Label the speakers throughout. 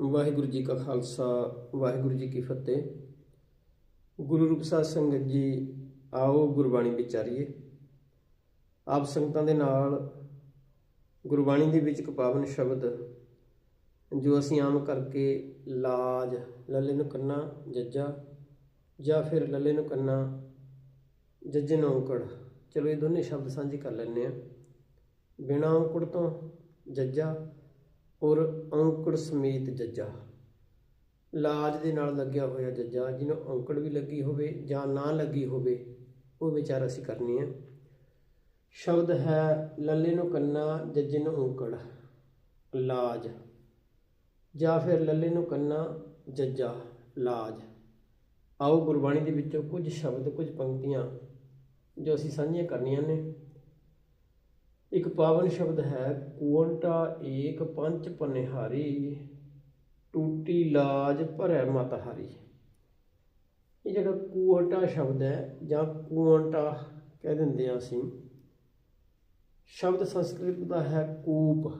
Speaker 1: ਵਾਹਿਗੁਰੂ ਜੀ ਕਾ ਖਾਲਸਾ, ਵਾਹਿਗੁਰੂ ਜੀ ਕੀ ਫਤਿਹ। ਗੁਰੂ ਰੂਪ ਸਾਧ ਸੰਗਤ ਜੀ, ਆਓ ਗੁਰਬਾਣੀ ਵਿਚਾਰੀਏ। ਆਪ ਸੰਗਤਾਂ ਦੇ ਨਾਲ ਗੁਰਬਾਣੀ ਦੇ ਵਿੱਚ ਇੱਕ ਪਾਵਨ ਸ਼ਬਦ, ਜੋ ਅਸੀਂ ਆਮ ਕਰਕੇ ਲਾਜ, ਲੱਲੇ ਨੂੰ ਕੰਨਾ ਜੱਜਾ, ਜਾਂ ਫਿਰ ਲੱਲੇ ਨੂੰ ਕੰਨਾ ਜੱਜੇ ਨੂੰ ਔਂਕੜ। ਚਲੋ ਇਹ ਦੋਨੇ ਸ਼ਬਦ ਸਾਂਝੇ ਕਰ ਲੈਂਦੇ ਆ ਬਿਨਾਂ ਔਂਕੜ ਤੋਂ ਜੱਜਾ ਔਰ ਔਂਕੜ ਸਮੇਤ ਜੱਜਾ। ਲਾਜ ਦੇ ਨਾਲ ਲੱਗਿਆ ਹੋਇਆ ਜੱਜਾ, ਜਿਹਨੂੰ ਔਂਕੜ ਵੀ ਲੱਗੀ ਹੋਵੇ ਜਾਂ ਨਾ ਲੱਗੀ ਹੋਵੇ, ਉਹ ਵਿਚਾਰ ਅਸੀਂ ਕਰਨੀ ਹੈ ਸ਼ਬਦ ਹੈ, ਲੱਲੇ ਨੂੰ ਕੰਨਾ, ਜੱਜੇ ਨੂੰ ਔਂਕੜ ਲਾਜ। ਜਾਂ ਫਿਰ ਲੱਲੇ ਨੂੰ ਕੰਨਾ, ਜੱਜਾ। ਲਾਜ। ਆਓ ਗੁਰਬਾਣੀ ਦੇ ਵਿੱਚੋਂ ਕੁਝ ਸ਼ਬਦ, ਕੁਝ ਪੰਕਤੀਆਂ ਜੋ ਅਸੀਂ ਸਾਂਝੀਆਂ ਕਰਨੀਆਂ ਨੇ ਇੱਕ ਪਾਵਨ ਸ਼ਬਦ ਹੈ ਕੁਵੰਟਾ ਏਕ ਪੰਚ ਪਨਿਹਾਰੀ, ਟੂਟੀ ਲਾਜ ਭਰੈ ਮਤ ਹਾਰੀ। ਇਹ ਜਿਹੜਾ ਕੁਵੰਟਾ ਸ਼ਬਦ ਹੈ, ਜਾਂ ਕੁਵੰਟਾ ਕਹਿ ਦਿੰਦੇ ਆ ਅਸੀਂ, ਸ਼ਬਦ ਸੰਸਕ੍ਰਿਤ ਦਾ ਹੈ ਕੂਪ।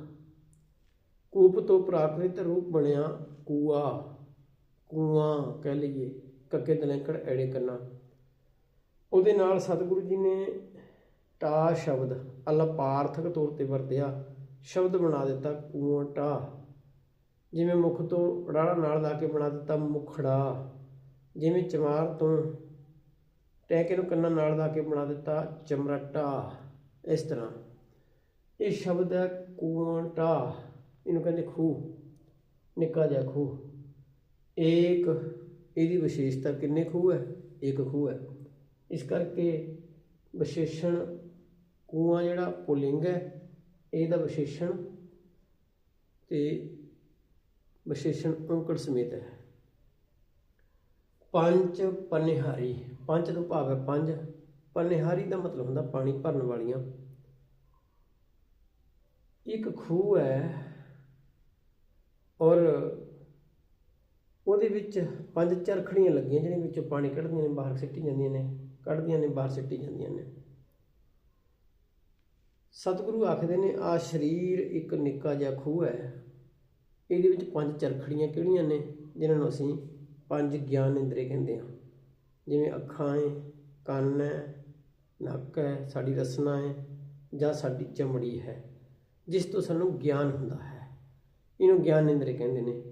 Speaker 1: ਕੂਪ ਤੋਂ ਪ੍ਰਾਕ੍ਰਿਤ ਰੂਪ ਬਣਿਆ ਕੂਆ। ਕੂਆਂ ਕਹਿ ਲਈਏ ਕੱਕੇ ਦਲੈਂਕੜ, ਐੜੇ ਕਰਨਾ ਉਹਦੇ ਨਾਲ ਸਤਿਗੁਰੂ ਜੀ ਨੇ ਟਾ ਸ਼ਬਦ ਅਲਪਾਰਥਕ ਤੌਰ ਤੇ ਵਰਤਿਆ, ਸ਼ਬਦ ਬਣਾ ਦਿੱਤਾ ਕੂੰਟਾ ਜਿਵੇਂ ਮੁਖ ਤੋਂ ਰਾੜਾ ਨਾਲ ਲਾ ਕੇ ਬਣਾ ਦਿੱਤਾ ਮੁਖੜਾ, ਜਿਵੇਂ ਚਮਾਰ ਤੋਂ ਟੈਕੇ ਨੂੰ ਕੰਨਾਂ ਨਾਲ ਲਾ ਕੇ ਬਣਾ ਦਿੱਤਾ ਚਮਰਟਾ, ਇਸ ਤਰ੍ਹਾਂ। ਇਹ ਸ਼ਬਦ ਹੈ ਕੂੰਟਾ ਇਹਨੂੰ ਕਹਿੰਦੇ ਖੂਹ, ਨਿੱਕਾ ਜਿਹਾ ਖੂਹ। ਏਕ, ਇਹਦੀ ਵਿਸ਼ੇਸ਼ਤਾ ਕਿੰਨੇ ਖੂਹ ਹੈ? ਇੱਕ ਖੂਹ ਹੈ। ਇਸ ਕਰਕੇ ਵਿਸ਼ੇਸ਼ਣ ਕੂਆ ਜਿਹੜਾ ਪੁਲਿੰਗ ਹੈ, ਇਹਦਾ ਵਿਸ਼ੇਸ਼ਣ ਤੇ ਵਿਸ਼ੇਸ਼ਣ ਔਂਕੜ ਸਮੇਤ ਹੈ। ਪੰਜ ਪਨਿਹਾਰੀ, ਪੰਜ ਤੋਂ ਭਾਵ ਹੈ ਪੰਜ। ਪਨਿਹਾਰੀ ਦਾ ਮਤਲਬ ਹੁੰਦਾ ਪਾਣੀ ਭਰਨ ਵਾਲੀਆਂ। ਇੱਕ ਖੂਹ ਹੈ ਔਰ ਉਹਦੇ ਵਿੱਚ ਪੰਜ ਚਰਖੜੀਆਂ ਲੱਗੀਆਂ ਜਿਹੜੀਆਂ ਵਿੱਚੋਂ ਪਾਣੀ ਕੱਢਦੀਆਂ ਨੇ, ਬਾਹਰ ਸਿੱਟੀ ਜਾਂਦੀਆਂ ਨੇ, ਕੱਢਦੀਆਂ ਨੇ, ਬਾਹਰ ਸਿੱਟੀ ਜਾਂਦੀਆਂ ਨੇ। ਸਤਿਗੁਰੂ ਆਖਦੇ ਨੇ, ਆ ਸਰੀਰ ਇੱਕ ਨਿੱਕਾ ਜਿਹਾ ਖੂਹ ਹੈ। ਇਹਦੇ ਵਿੱਚ ਪੰਜ ਚਰਖੜੀਆਂ ਕਿਹੜੀਆਂ ਨੇ, ਜਿਨ੍ਹਾਂ ਨੂੰ ਅਸੀਂ ਪੰਜ ਗਿਆਨ ਇੰਦਰੀ ਕਹਿੰਦੇ ਹਾਂ। ਜਿਵੇਂ ਅੱਖਾਂ ਹੈ, ਕੰਨ ਹੈ, ਨੱਕ ਹੈ, ਸਾਡੀ ਰਸਨਾ ਹੈ ਜਾਂ ਸਾਡੀ ਚਮੜੀ ਹੈ। ਜਿਸ ਤੋਂ ਸਾਨੂੰ ਗਿਆਨ ਹੁੰਦਾ ਹੈ। ਇਹਨੂੰ ਗਿਆਨ ਇੰਦਰੀ ਕਹਿੰਦੇ ਨੇ।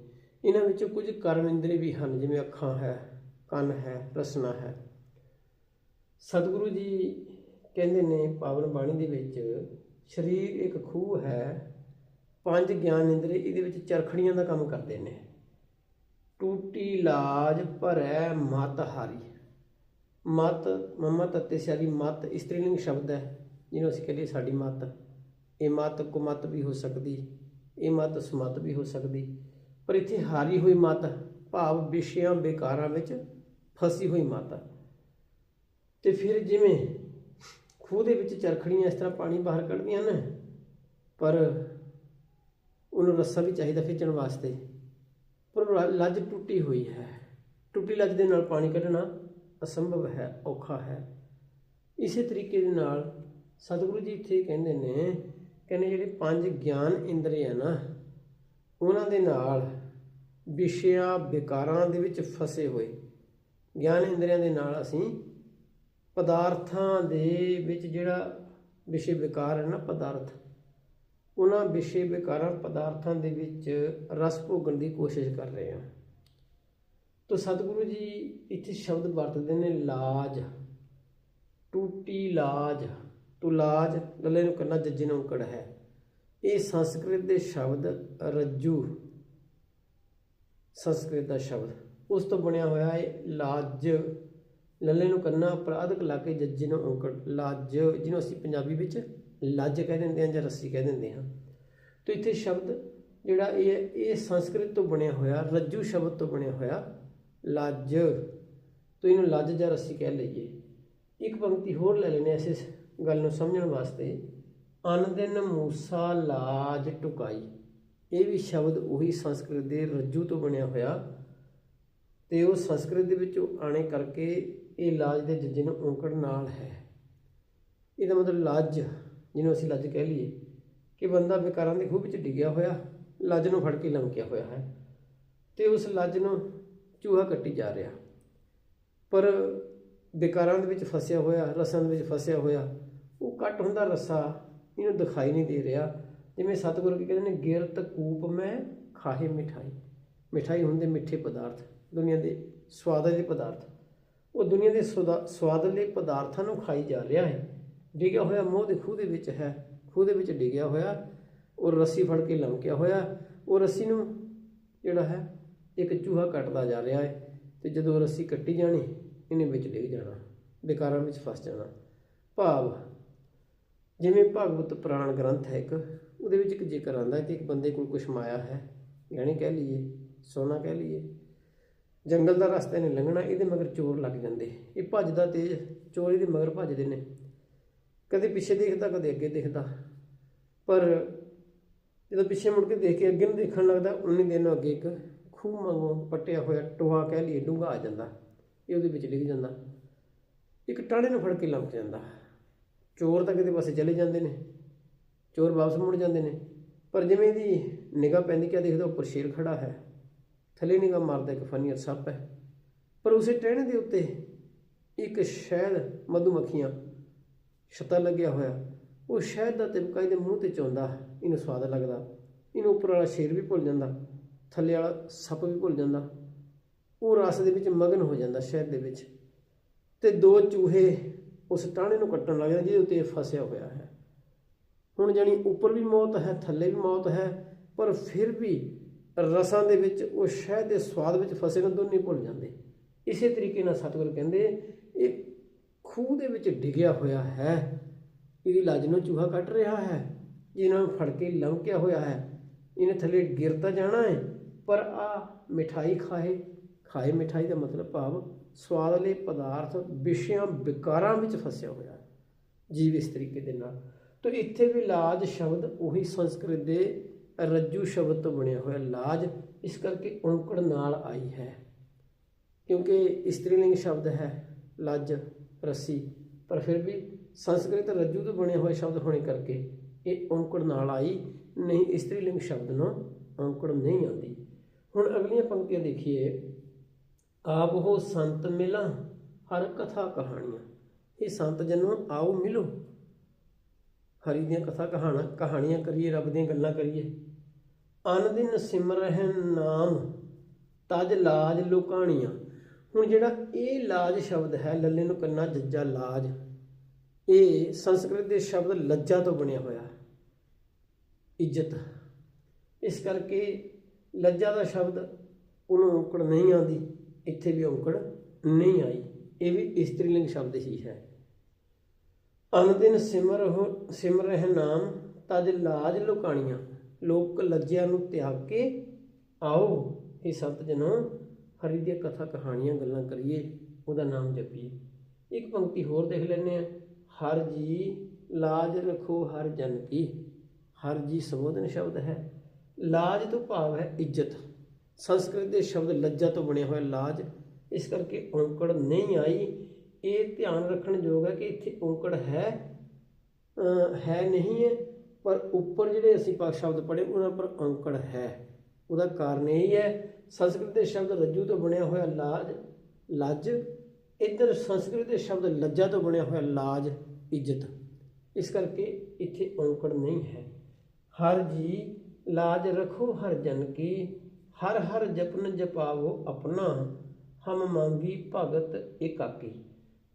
Speaker 1: ਇਹਨਾਂ ਵਿੱਚੋਂ ਕੁਝ ਕਰਮ ਇੰਦਰੀ ਵੀ ਹਨ, ਜਿਵੇਂ ਅੱਖਾਂ ਹੈ, ਕੰਨ ਹੈ, ਰਸਨਾ ਹੈ। ਸਤਿਗੁਰੂ ਜੀ ਕਹਿੰਦੇ ਨੇ ਪਾਵਨ ਬਾਣੀ ਦੇ ਵਿੱਚ ਸਰੀਰ ਇੱਕ ਖੂਹ ਹੈ, ਪੰਜ ਗਿਆਨ ਇੰਦਰੀ ਇਹਦੇ ਵਿੱਚ ਚਰਖੜੀਆਂ ਦਾ ਕੰਮ ਕਰਦੇ ਨੇ। ਟੂਟੀ ਲਾਜ ਭਰੈ ਮਤ ਹਾਰੀ। ਮਤ ਮਮਾ ਤਤੇ ਸਾਰੀ ਮਤ ਇਸਤਰੀਲਿੰਗ ਸ਼ਬਦ ਹੈ, ਜਿਹਨੂੰ ਅਸੀਂ ਕਹਿੰਦੇ ਸਾਡੀ ਮਤ। ਇਹ ਮਤ ਕੁਮਤ ਵੀ ਹੋ ਸਕਦੀ, ਇਹ ਮਤ ਸਮਤ ਵੀ ਹੋ ਸਕਦੀ। ਪਰ ਇੱਥੇ ਹਾਰੀ ਹੋਈ ਮਤ, ਭਾਵ ਵਿਸ਼ਿਆਂ ਬੇਕਾਰਾਂ ਵਿੱਚ ਫਸੀ ਹੋਈ ਮਤ। ਤੇ ਫਿਰ ਜਿਵੇਂ ਖੂਹ ਦੇ ਵਿੱਚ ਚਰਖੜੀਆਂ ਇਸ ਤਰ੍ਹਾਂ ਪਾਣੀ ਬਾਹਰ ਕੱਢਦੀਆਂ ਨੇ, ਪਰ ਉਹਨੂੰ ਰੱਸਾ ਵੀ ਚਾਹੀਦਾ ਖਿੱਚਣ ਵਾਸਤੇ। ਪਰ ਲੱਜ ਟੁੱਟੀ ਹੋਈ ਹੈ। ਟੁੱਟੀ ਲੱਜ ਦੇ ਨਾਲ ਪਾਣੀ ਕੱਢਣਾ ਅਸੰਭਵ ਹੈ, ਔਖਾ ਹੈ। ਇਸੇ ਤਰੀਕੇ ਦੇ ਨਾਲ ਸਤਿਗੁਰੂ ਜੀ ਇੱਥੇ ਕਹਿੰਦੇ ਨੇ, ਕਹਿੰਦੇ ਜਿਹੜੇ ਪੰਜ ਗਿਆਨ ਇੰਦਰੀ ਆ ਨਾ, ਉਹਨਾਂ ਦੇ ਨਾਲ ਵਿਸ਼ਿਆਂ ਵਿਕਾਰਾਂ ਦੇ ਵਿੱਚ ਫਸੇ ਹੋਏ। ਗਿਆਨ ਇੰਦਰੀਆਂ ਦੇ ਨਾਲ ਅਸੀਂ ਪਦਾਰਥਾਂ ਦੇ ਵਿੱਚ ਜਿਹੜਾ ਵਿਸ਼ੇ ਵਿਕਾਰ ਹੈ ਨਾ ਪਦਾਰਥ, ਉਹਨਾਂ ਵਿਸ਼ੇ ਵਿਕਾਰਾਂ ਪਦਾਰਥਾਂ ਦੇ ਵਿੱਚ ਰਸ ਭੋਗਣ ਦੀ ਕੋਸ਼ਿਸ਼ ਕਰ ਰਹੇ ਹਾਂ। ਤਾਂ ਸਤਿਗੁਰੂ ਜੀ ਇੱਥੇ ਸ਼ਬਦ ਵਰਤਦੇ ਨੇ ਲਾਜ, ਟੂਟੀ ਲਾਜ, ਤੋ ਲਾਜ ਲੱਲੇ ਨੂੰ ਕਰਨਾ ਜੱਜੇ ਨੂੰ ਔਕੜ ਹੈ। ਇਹ ਸੰਸਕ੍ਰਿਤ ਦੇ ਸ਼ਬਦ ਰੱਜੂ, ਸੰਸਕ੍ਰਿਤ ਦਾ ਸ਼ਬਦ। ਉਸ ਤੋਂ ਬਣਿਆ ਹੋਇਆ ਹੈ ਲਾਜ ਲੱਲੇ ਨੂੰ ਕੰਨਾ ਅਪਰਾਧਕ ਲਾ ਕੇ ਜੱਜੇ ਨੂੰ ਔਂਕੜ, ਲੱਜ, ਜਿਹਨੂੰ ਅਸੀਂ ਪੰਜਾਬੀ ਵਿੱਚ ਲੱਜ ਕਹਿ ਦਿੰਦੇ ਹਾਂ ਜਾਂ ਰੱਸੀ ਕਹਿ ਦਿੰਦੇ ਹਾਂ। ਤੋ ਇੱਥੇ ਸ਼ਬਦ ਜਿਹੜਾ ਇਹ ਇਹ ਸੰਸਕ੍ਰਿਤ ਤੋਂ ਬਣਿਆ ਹੋਇਆ, ਰੱਜੂ ਸ਼ਬਦ ਤੋਂ ਬਣਿਆ ਹੋਇਆ ਲੱਜ। ਤੋ ਇਹਨੂੰ ਲੱਜ ਜਾਂ ਰੱਸੀ ਕਹਿ ਲਈਏ। ਇੱਕ ਪੰਕਤੀ ਹੋਰ ਲੈ ਲੈਣੇ ਐਸੇ ਗੱਲ ਨੂੰ ਸਮਝਣ ਵਾਸਤੇ। ਅਨ ਦਿਨ ਮੂਸਾ ਲਾਜ ਟੁਕਾਈ। ਇਹ ਵੀ ਸ਼ਬਦ ਉਹੀ ਸੰਸਕ੍ਰਿਤ ਦੇ ਰੱਜੂ ਤੋਂ ਬਣਿਆ ਹੋਇਆ ਤੇ ਉਹ ਸੰਸਕ੍ਰਿਤ ਦੇ ਵਿੱਚੋਂ ਆਣੇ ਕਰਕੇ ਇਹ ਲਾਜ ਦੇ ਜੱਜੇ ਨੂੰ ਔਂਕੜ ਨਾਲ ਹੈ। ਇਹਦਾ ਮਤਲਬ ਲੱਜ, ਜਿਹਨੂੰ ਅਸੀਂ ਲੱਜ ਕਹਿ ਲਈਏ, ਕਿ ਬੰਦਾ ਵਿਕਾਰਾਂ ਦੇ ਖੂਹ ਵਿੱਚ ਡਿੱਗਿਆ ਹੋਇਆ, ਲੱਜ ਨੂੰ ਫੜ ਕੇ ਲਮਕਿਆ ਹੋਇਆ ਹੈ ਤੇ ਉਸ ਲੱਜ ਨੂੰ ਚੂਹਾ ਕੱਟੀ ਜਾ ਰਿਹਾ। ਪਰ ਵਿਕਾਰਾਂ ਦੇ ਵਿੱਚ ਫਸਿਆ ਹੋਇਆ, ਰਸਾਂ ਦੇ ਵਿੱਚ ਫਸਿਆ ਹੋਇਆ, ਉਹ ਕੱਟ ਹੁੰਦਾ ਰੱਸਾ ਇਹਨੂੰ ਦਿਖਾਈ ਨਹੀਂ ਦੇ ਰਿਹਾ, ਜਿਵੇਂ ਸਤਿਗੁਰੂ ਕੀ ਕਹਿੰਦੇ ਨੇ, ਗਿਰਤ ਕੂਪ ਮੈਂ ਖਾਹੇ ਮਿਠਾਈ। ਮਿਠਾਈ ਹੁੰਦੇ ਮਿੱਠੇ ਪਦਾਰਥ, ਦੁਨੀਆ ਦੇ ਸਵਾਦਲੇ ਪਦਾਰਥ। ਉਹ ਦੁਨੀਆ ਦੇ ਸੁਦਾ- ਸਵਾਦਲੇ ਪਦਾਰਥਾਂ ਨੂੰ ਖਾਈ ਜਾ ਰਿਹਾ ਹੈ। ਡਿੱਗਿਆ ਹੋਇਆ ਮੋਹ ਦੇ ਖੂਹ ਦੇ ਵਿੱਚ ਹੈ। ਖੂਹ ਦੇ ਵਿੱਚ ਡਿੱਗਿਆ ਹੋਇਆ, ਉਹ ਰੱਸੀ ਫੜ ਕੇ ਲਮਕਿਆ ਹੋਇਆ, ਉਹ ਰੱਸੀ ਨੂੰ ਜਿਹੜਾ ਹੈ, ਇੱਕ ਚੂਹਾ ਕੱਟਦਾ ਜਾ ਰਿਹਾ ਹੈ ਤੇ ਜਦੋਂ ਰੱਸੀ ਕੱਟੀ ਜਾਣੀ, ਇਹਨੇ ਵਿੱਚ ਡਿੱਗ ਜਾਣਾ, ਵਿਕਾਰਾਂ ਵਿੱਚ ਫਸ ਜਾਣਾ। ਭਾਵ, ਜਿਵੇਂ ਭਗਵਤ ਪੁਰਾਣ ਗ੍ਰੰਥ ਹੈ ਇੱਕ, ਉਹਦੇ ਵਿੱਚ ਇੱਕ ਜ਼ਿਕਰ ਆਉਂਦਾ ਹੈ ਕਿ ਇੱਕ ਬੰਦੇ ਕੋਲ ਕੁਛ ਮਾਇਆ ਹੈ। ਯਾਨੀ ਕਹਿ ਲਈਏ, ਸੋਨਾ ਕਹਿ ਲਈਏ ਜੰਗਲ ਦਾ ਰਸਤਾ ਇਹਨੇ ਲੰਘਣਾ, ਇਹਦੇ ਮਗਰ ਚੋਰ ਲੱਗ ਜਾਂਦੇ। ਇਹ ਭੱਜਦਾ ਤੇਜ਼, ਚੋਰ ਇਹਦੇ ਮਗਰ ਭੱਜਦੇ ਨੇ। ਕਦੇ ਪਿੱਛੇ ਦੇਖਦਾ, ਕਦੇ ਅੱਗੇ ਦੇਖਦਾ। ਪਰ ਜਦੋਂ ਪਿੱਛੇ ਮੁੜ ਕੇ ਦੇਖ ਕੇ ਅੱਗੇ ਨੂੰ ਦੇਖਣ ਲੱਗਦਾ, ਉਨੀ ਦਿਨ ਅੱਗੇ ਇੱਕ ਖੂਹ ਵਾਂਗੂ ਪੱਟਿਆ ਹੋਇਆ ਟੋਹਾ ਕਹਿ ਲਈਏ, ਡੂੰਘਾ ਆ ਜਾਂਦਾ। ਇਹ ਉਹਦੇ ਵਿੱਚ ਡਿੱਗ ਜਾਂਦਾ। ਇੱਕ ਟਾਣੇ ਨੂੰ ਫੜ ਕੇ ਲੰਘ ਜਾਂਦਾ। ਚੋਰ ਤਾਂ ਕਿਤੇ ਪਾਸੇ ਚਲੇ ਜਾਂਦੇ ਨੇ। ਚੋਰ ਵਾਪਸ ਮੁੜ ਜਾਂਦੇ ਨੇ। ਪਰ ਜਿਵੇਂ ਇਹਦੀ ਨਿਗਾਹ ਪੈਂਦੀ, ਕਿਆ ਦੇਖਦਾ, ਉੱਪਰ ਸ਼ੇਰ ਖੜਾ ਹੈ। ਥੱਲੇ ਨਿਗਾ ਮਾਰਦਾ ਇੱਕ ਫਨੀਅਰ ਸੱਪ ਹੈ। ਪਰ ਉਸੇ ਟਹਿਣੇ ਦੇ ਉੱਤੇ ਇੱਕ ਸ਼ਹਿਦ ਮਧੂਮੱਖੀਆਂ ਛਤਾ ਲੱਗਿਆ ਹੋਇਆ। ਉਹ ਸ਼ਹਿਦ ਦਾ ਤਿਬਕਾ ਇਹਦੇ ਮੂੰਹ ਤੇ ਚੌਂਦਾ ਇਹਨੂੰ ਸਵਾਦ ਲੱਗਦਾ। ਇਹਨੂੰ ਉੱਪਰ ਵਾਲਾ ਸ਼ੇਰ ਵੀ ਭੁੱਲ ਜਾਂਦਾ। ਥੱਲੇ ਵਾਲਾ ਸੱਪ ਵੀ ਭੁੱਲ ਜਾਂਦਾ। ਉਹ ਰਸ ਦੇ ਵਿੱਚ ਮਗਨ ਹੋ ਜਾਂਦਾ ਸ਼ਹਿਦ ਦੇ ਵਿੱਚ। ਤੇ ਦੋ ਚੂਹੇ ਉਸ ਟਾਣੇ ਨੂੰ ਕੱਟਣ ਲੱਗ ਜਾਂਦੇ ਜਿਹਦੇ ਉੱਤੇ ਇਹ ਫਸਿਆ ਹੋਇਆ ਹੈ। ਹੁਣ ਜਾਨੀ ਉੱਪਰ ਵੀ ਮੌਤ ਹੈ, ਥੱਲੇ ਵੀ ਮੌਤ ਹੈ, ਪਰ ਫਿਰ ਵੀ ਰਸਾਂ ਦੇ ਵਿੱਚ, ਉਹ ਸ਼ਹਿਦ ਦੇ ਸਵਾਦ ਵਿੱਚ ਫਸੇ ਨੂੰ ਦੋਨੇ ਭੁੱਲ ਜਾਂਦੇ। ਇਸੇ ਤਰੀਕੇ ਨਾਲ ਸਤਿਗੁਰ ਕਹਿੰਦੇ, ਇਹ ਖੂਹ ਦੇ ਵਿੱਚ ਡਿੱਗਿਆ ਹੋਇਆ ਹੈ। ਇਹਦੀ ਲੱਜ ਨੂੰ ਚੂਹਾ ਕੱਟ ਰਿਹਾ ਹੈ ਜਿਹਨਾਂ ਨੂੰ ਫੜ ਕੇ ਲੰਘਿਆ ਹੋਇਆ ਹੈ। ਇਹਨੇ ਥੱਲੇ ਗਿਰ ਤਾਂ ਜਾਣਾ ਹੈ, ਪਰ ਆ ਮਿਠਾਈ ਖਾਏ। ਖਾਏ ਮਿਠਾਈ ਦਾ ਮਤਲਬ ਭਾਵ ਸਵਾਦਲੇ ਪਦਾਰਥ ਵਿਸ਼ਿਆਂ, ਵਿਕਾਰਾਂ ਵਿੱਚ ਫਸਿਆ ਹੋਇਆ ਹੈ। ਜੀਵ ਇਸ ਤਰੀਕੇ ਦੇ ਨਾਲ। ਤਾਂ ਇੱਥੇ ਵੀ ਲਾਜ ਸ਼ਬਦ ਉਹੀ ਸੰਸਕ੍ਰਿਤ ਦੇ ਰੱਜੂ ਸ਼ਬਦ ਤੋਂ ਬਣਿਆ ਹੋਇਆ ਲਾਜ ਇਸ ਕਰਕੇ ਔਂਕੜ ਨਾਲ ਆਈ ਹੈ। ਕਿਉਂਕਿ ਇਸਤਰੀਲਿੰਗ ਸ਼ਬਦ ਹੈ ਲੱਜ, ਰੱਸੀ, ਪਰ ਫਿਰ ਵੀ ਸੰਸਕ੍ਰਿਤ ਰੱਜੂ ਤੋਂ ਬਣਿਆ ਹੋਇਆ ਸ਼ਬਦ ਹੋਣੇ ਕਰਕੇ ਇਹ ਔਂਕੜ ਨਾਲ ਆਈ, ਨਹੀਂ ਇਸਤਰੀਲਿੰਗ ਸ਼ਬਦ ਨੂੰ ਔਂਕੜ ਨਹੀਂ ਆਉਂਦੀ। ਹੁਣ ਅਗਲੀਆਂ ਪੰਕਤੀਆਂ ਦੇਖੀਏ। ਆਪ ਹੋ ਸੰਤ ਮਿਲਾਂ, ਹਰ ਕਥਾ ਕਹਾਣੀਆਂ। ਇਹ ਸੰਤ ਜਨੋਂ ਆਓ ਮਿਲੋ। ਹਰੀ ਦੀਆਂ ਕਥਾ ਕਹਾਣਾ, ਕਹਾਣੀਆਂ ਕਰੀਏ, ਰੱਬ ਦੀਆਂ ਗੱਲਾਂ ਕਰੀਏ। ਅਨ ਦਿਨ ਸਿਮਰਹਿ ਨਾਮ, ਤਜ ਲਾਜ ਲੁਕਾਣੀਆਂ। ਹੁਣ ਜਿਹੜਾ ਇਹ ਲਾਜ ਸ਼ਬਦ ਹੈ, ਲੱਲੇ ਨੂੰ ਕੰਨਾ ਜੱਜਾ ਲਾਜ, ਇਹ ਸੰਸਕ੍ਰਿਤ ਦੇ ਸ਼ਬਦ ਲੱਜਾ ਤੋਂ ਬਣਿਆ ਹੋਇਆ ਹੈ। ਇੱਜ਼ਤ। ਇਸ ਕਰਕੇ ਲੱਜਾ ਦਾ ਸ਼ਬਦ, ਉਹਨੂੰ ਔਂਕੜ ਨਹੀਂ ਆਉਂਦੀ, ਇੱਥੇ ਵੀ ਔਂਕੜ ਨਹੀਂ ਆਈ। ਇਹ ਵੀ ਇਸਤਰੀਲਿੰਗ ਸ਼ਬਦ ਹੀ ਹੈ। ਅਨਦਿਨ ਸਿਮਰ ਹੋ, ਸਿਮਰ ਰਹਿ ਨਾਮ ਤਜ ਲਾਜ ਲੁਕਾਣੀਆਂ। ਲੋਕ ਲੱਜਿਆਂ ਨੂੰ ਤਿਆਗ ਕੇ, ਆਓ ਇਹ ਸੰਤ ਜਨੋ ਹਰੀ ਦੀਆਂ ਕਥਾ ਕਹਾਣੀਆਂ ਗੱਲਾਂ ਕਰੀਏ, ਉਹਦਾ ਨਾਮ ਜਪੀਏ। ਇੱਕ ਪੰਕਤੀ ਹੋਰ ਦੇਖ ਲੈਂਦੇ ਆ ਹਰ ਜੀ ਲਾਜ ਰੱਖੋ ਹਰ ਜਨ ਕੀ। ਹਰ ਜੀ ਸੰਬੋਧਨ ਸ਼ਬਦ ਹੈ। ਲਾਜ ਤੋਂ ਭਾਵ ਹੈ ਇੱਜ਼ਤ। ਸੰਸਕ੍ਰਿਤ ਦੇ ਸ਼ਬਦ ਲੱਜਾ ਤੋਂ ਬਣਿਆ ਹੋਇਆ ਲਾਜ। ਇਸ ਕਰਕੇ ਔਂਕੜ ਨਹੀਂ ਆਈ। ਇਹ ਧਿਆਨ ਰੱਖਣ ਯੋਗ ਹੈ ਕਿ ਇੱਥੇ ਔਂਕੜ ਹੈ ਹੈ ਨਹੀਂ ਹੈ, ਪਰ ਉੱਪਰ ਜਿਹੜੇ ਅਸੀਂ ਪਾ ਸ਼ਬਦ ਪੜ੍ਹੇ ਉਹਨਾਂ ਪਰ ਔਂਕੜ ਹੈ। ਉਹਦਾ ਕਾਰਨ ਇਹ ਹੈ, ਸੰਸਕ੍ਰਿਤ ਦੇ ਸ਼ਬਦ ਰੱਜੂ ਤੋਂ ਬਣਿਆ ਹੋਇਆ ਲਾਜ, ਲੱਜ, ਇੱਧਰ ਸੰਸਕ੍ਰਿਤ ਦੇ ਸ਼ਬਦ ਲੱਜਾ ਤੋਂ ਬਣਿਆ ਹੋਇਆ ਲਾਜ, ਇੱਜ਼ਤ। ਇਸ ਕਰਕੇ ਇੱਥੇ ਔਂਕੜ ਨਹੀਂ ਹੈ। ਹਰ ਜੀ ਲਾਜ ਰਖੋ, ਹਰ ਜਨ ਕੀ, ਹਰ ਹਰ ਜਪਨ ਜਪਾਵੋ ਆਪਣਾ, ਹਮ ਮੰਗੀ ਭਗਤ ਇਕਾਕੀ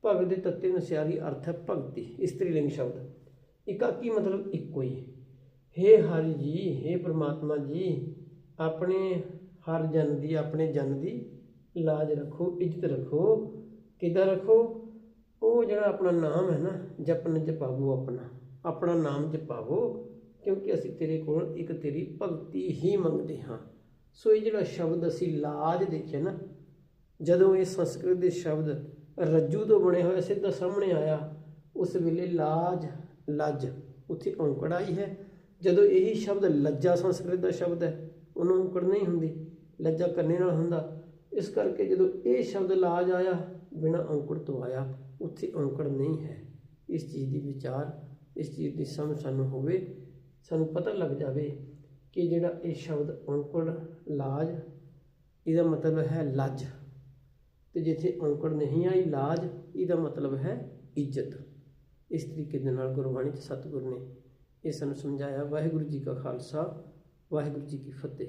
Speaker 1: ਭਗਤ ਦੇ ਤੱਤੇ ਅਨੁਸਾਰੀ ਅਰਥ ਹੈ ਭਗਤੀ, ਇਸਤਰੀ ਲਿੰਗ ਸ਼ਬਦ। ਇਕਾਕੀ ਮਤਲਬ ਇੱਕੋ ਹੀ। ਹੇ ਹਰਿ ਜੀ, ਹੇ ਪ੍ਰਮਾਤਮਾ ਜੀ, ਆਪਣੇ ਹਰ ਜਨ ਦੀ, ਆਪਣੇ ਜਨ ਦੀ ਲਾਜ ਰੱਖੋ, ਇੱਜ਼ਤ ਰੱਖੋ। ਕਿੱਦਾਂ ਰੱਖੋ? ਉਹ ਜਿਹੜਾ ਆਪਣਾ ਨਾਮ ਹੈ ਨਾ, ਜਪਨ ਜਪਾਵੋ ਆਪਣਾ। ਆਪਣਾ ਨਾਮ ਜਪਾਵੋ, ਕਿਉਂਕਿ ਅਸੀਂ ਤੇਰੇ ਕੋਲ ਇੱਕ ਤੇਰੀ ਭਗਤੀ ਹੀ ਮੰਗਦੇ ਹਾਂ। ਸੋ ਇਹ ਜਿਹੜਾ ਸ਼ਬਦ ਅਸੀਂ ਲਾਜ ਦੇਖਿਆ ਨਾ, ਜਦੋਂ ਇਹ ਸੰਸਕ੍ਰਿਤ ਦੇ ਸ਼ਬਦ ਰੱਜੂ ਤੋਂ ਬਣੇ ਹੋਏ ਸਿੱਧਾ ਸਾਹਮਣੇ ਆਇਆ। ਉਸ ਵੇਲੇ ਲਾਜ, ਲੱਜ, ਉੱਥੇ ਔਂਕੜ ਆਈ ਹੈ। ਜਦੋਂ ਇਹੀ ਸ਼ਬਦ ਲੱਜਾ ਸੰਸਕ੍ਰਿਤ ਦਾ ਸ਼ਬਦ ਹੈ, ਉਹਨੂੰ ਔਂਕੜ ਨਹੀਂ ਹੁੰਦੀ, ਲੱਜਾ ਕੰਨੇ ਨਾਲ ਹੁੰਦਾ। ਇਸ ਕਰਕੇ ਜਦੋਂ ਇਹ ਸ਼ਬਦ ਲਾਜ ਆਇਆ, ਬਿਨਾਂ ਔਂਕੜ ਤੋਂ ਆਇਆ, ਉੱਥੇ ਔਂਕੜ ਨਹੀਂ ਹੈ। ਇਸ ਚੀਜ਼ ਦੀ ਵਿਚਾਰ, ਇਸ ਚੀਜ਼ ਦੀ ਸਮਝ ਸਾਨੂੰ ਹੋਵੇ, ਸਾਨੂੰ ਪਤਾ ਲੱਗ ਜਾਵੇ ਕਿ ਜਿਹੜਾ ਇਹ ਸ਼ਬਦ ਔਂਕੜ, ਲਾਜ, ਇਹਦਾ ਮਤਲਬ ਹੈ ਲੱਜ। ਤੇ ਜਿੱਥੇ ਔਂਕੜ ਨਹੀਂ ਆਈ ਲਾਜ, ਇਹਦਾ ਮਤਲਬ ਹੈ ਇੱਜ਼ਤ। ਇਸ ਤਰੀਕੇ ਦੇ ਨਾਲ ਗੁਰਬਾਣੀ ਚ ਸਤਿਗੁਰ ਨੇ ਇਹ ਸਾਨੂੰ ਸਮਝਾਇਆ, ਵਾਹਿਗੁਰੂ ਜੀ ਕਾ ਖਾਲਸਾ, ਵਾਹਿਗੁਰੂ ਜੀ ਕੀ ਫਤਿਹ।